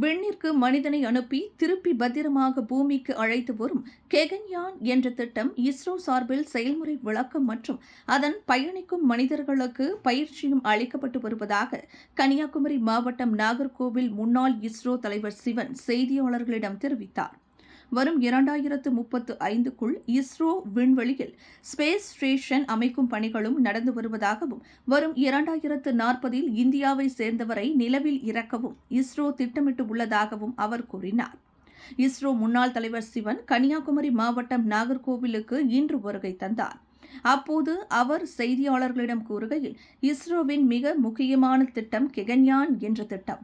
விண்ணிற்கு மனிதனை அனுப்பி திருப்பி பத்திரமாக பூமிக்கு அழைத்து வரும் கெகன்யான் என்ற திட்டம் இஸ்ரோ சார்பில் செயல்முறை விளக்கம் மற்றும் அதன் பயணிக்கும் மனிதர்களுக்கு பயிற்சியும் அளிக்கப்பட்டு வருவதாக கன்னியாகுமரி மாவட்டம் நாகர்கோவில் முன்னாள் இஸ்ரோ தலைவர் சிவன் செய்தியாளர்களிடம் தெரிவித்தார். வரும் இரண்டாயிரத்து முப்பத்து ஐந்துக்குள் இஸ்ரோ விண்வெளியில் ஸ்பேஸ் ஸ்டேஷன் அமைக்கும் பணிகளும் நடந்து வருவதாகவும் வரும் இரண்டாயிரத்து நாற்பதில் இந்தியாவை சேர்ந்தவரை நிலவில் இறக்கவும் இஸ்ரோ திட்டமிட்டு உள்ளதாகவும் அவர் கூறினார். இஸ்ரோ முன்னாள் தலைவர் சிவன் கன்னியாகுமரி மாவட்டம் நாகர்கோவிலுக்கு இன்று வருகை தந்தார். அப்போது அவர் செய்தியாளர்களிடம் கூறுகையில் இஸ்ரோவின் மிக முக்கியமான திட்டம் கெகன்யான் என்ற திட்டம்.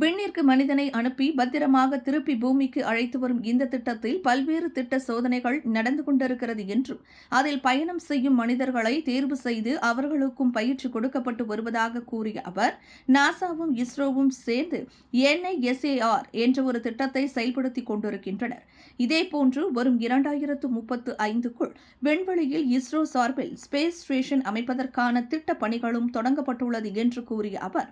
விண்ணிற்கு மனிதனை அனுப்பி பத்திரமாக திருப்பி பூமிக்கு அழைத்து வரும் இந்த திட்டத்தில் பல்வேறு திட்ட சோதனைகள் நடந்து கொண்டிருக்கிறது என்றும் அதில் பயணம் செய்யும் மனிதர்களை தேர்வு செய்து அவர்களுக்கும் பயிற்சி கொடுக்கப்பட்டு வருவதாக கூறிய அவர் நாசாவும் இஸ்ரோவும் சேர்ந்து என்ஐஎஸ்ஏஆர் என்ற ஒரு திட்டத்தை செயல்படுத்திக் கொண்டிருக்கின்றனர். இதேபோன்று வரும் இரண்டாயிரத்து முப்பத்து ஐந்துக்குள் விண்வெளியில் இஸ்ரோ சார்பில் ஸ்பேஸ் ஸ்டேஷன் அமைப்பதற்கான திட்ட பணிகளும் தொடங்கப்பட்டுள்ளது என்று கூறிய அவர்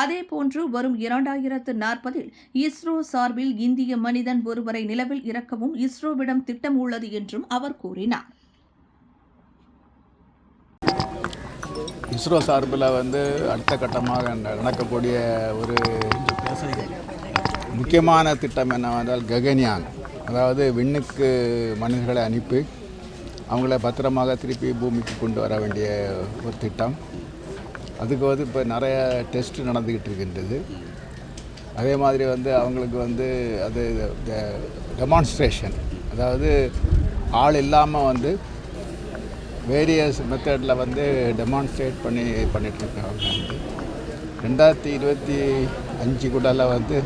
அதேபோன்று வரும் இரண்டாயிரத்து நாற்பதில் இஸ்ரோ சார்பில் இந்திய மனிதன் ஒருவரை நிலவில் இறக்கவும் இஸ்ரோவிடம் திட்டம் உள்ளது என்றும் அவர் கூறினார். இஸ்ரோ சார்பில் வந்து அடுத்த கட்டமாக நடக்கக்கூடிய ஒரு முக்கியமான திட்டம் என்னவென்றால் ககன்யான் அதாவது விண்ணுக்கு மனிதர்களை அனுப்பி அவங்கள பத்திரமாக திருப்பி பூமிக்கு கொண்டு வர வேண்டிய ஒரு திட்டம். அதுக்கு வந்து இப்போ நிறைய டெஸ்ட் நடந்துக்கிட்டு இருக்கின்றது. அதே மாதிரி வந்து அவங்களுக்கு வந்து அது டெமான்ஸ்ட்ரேஷன் அதாவது ஆள் இல்லாமல் வந்து வேரியஸ் மெத்தடில் வந்து டெமான்ஸ்ட்ரேட் பண்ணி பண்ணிகிட்ருக்காங்க வந்து ரெண்டாயிரத்தி இருபத்தி அஞ்சு கூடல வந்து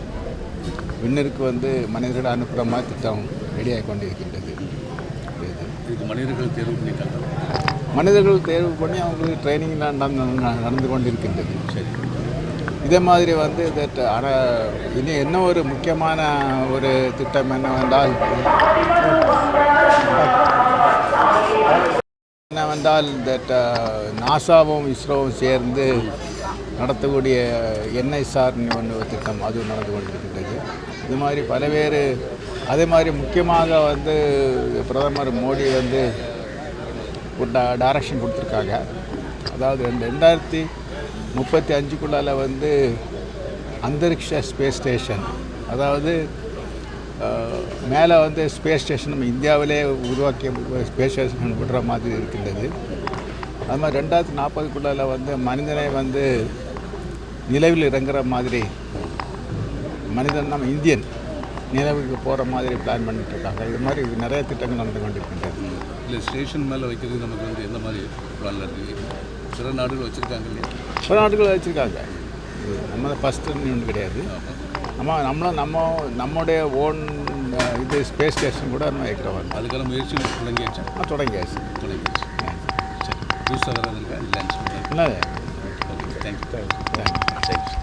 விண்ணிற்கு வந்து மனிதர்களை அனுப்புகிற மாதிரி திட்டம் ரெடியாகி கொண்டிருக்கின்றது. இது. மனிதர்கள் தேர்வு பண்ணிட்டாங்க மனிதர்கள் தேர்வு பண்ணி அவங்களுக்கு ட்ரைனிங் நடந்து நடந்து கொண்டிருக்கின்றது. சரி. இதே மாதிரி வந்து தட் ஆனால் இனி என்ன ஒரு முக்கியமான ஒரு திட்டம் என்னவென்றால் என்னவென்றால் தட் நாசாவும் இஸ்ரோவும் சேர்ந்து நடத்தக்கூடிய என்ஐசார் ஒன்று திட்டம் அது நடந்து கொண்டிருக்கின்றது. இது மாதிரி பல்வேறு அதே மாதிரி முக்கியமாக வந்து பிரதமர் மோடி வந்து ஒரு டா டைரக்ஷன் கொடுத்துருக்காங்க. அதாவது ரெண்டு ரெண்டாயிரத்தி முப்பத்தி அஞ்சுக்குள்ளால வந்து அந்தரிக்ஷ ஸ்பேஸ் ஸ்டேஷன் அதாவது மேலே வந்து ஸ்பேஸ் ஸ்டேஷன் நம்ம இந்தியாவிலே உருவாக்கிய ஸ்பேஸ் ஸ்டேஷன் விடுற மாதிரி இருக்கின்றது. அது மாதிரி ரெண்டாயிரத்தி நாற்பதுக்குள்ளால வந்து மனிதனை வந்து நிலவில் இறங்குற மாதிரி மனிதன் நம்ம இந்தியன். நிலவுக்கு போகிற மாதிரி பிளான் பண்ணிட்டு இருக்காங்க இது மாதிரி நிறைய திட்டங்கள் நடந்து கொண்டிருக்கின்றது இல்லை ஸ்டேஷன் மேலே வைக்கிறது நமக்கு வந்து எந்த மாதிரி பிளானில் இருக்குது சில நாடுகள் வச்சுருக்காங்க இல்லையா? பல நாடுகள் வச்சுருக்காங்க. நம்ம ஃபஸ்ட்டுன்னு ஒன்று கிடையாது. நம்ம நம்மளும் நம்ம நம்முடைய ஓன் இது ஸ்பேஸ் ஸ்டேஷன் கூட நம்ம வைக்கிறோம். அதுக்கான முயற்சி தொடங்கியாச்சு. தொடங்கியாச்சு. தொடங்கியாச்சு. சரி. புதுசாக வேறு இருக்கா லேன்ஸ் இல்லை.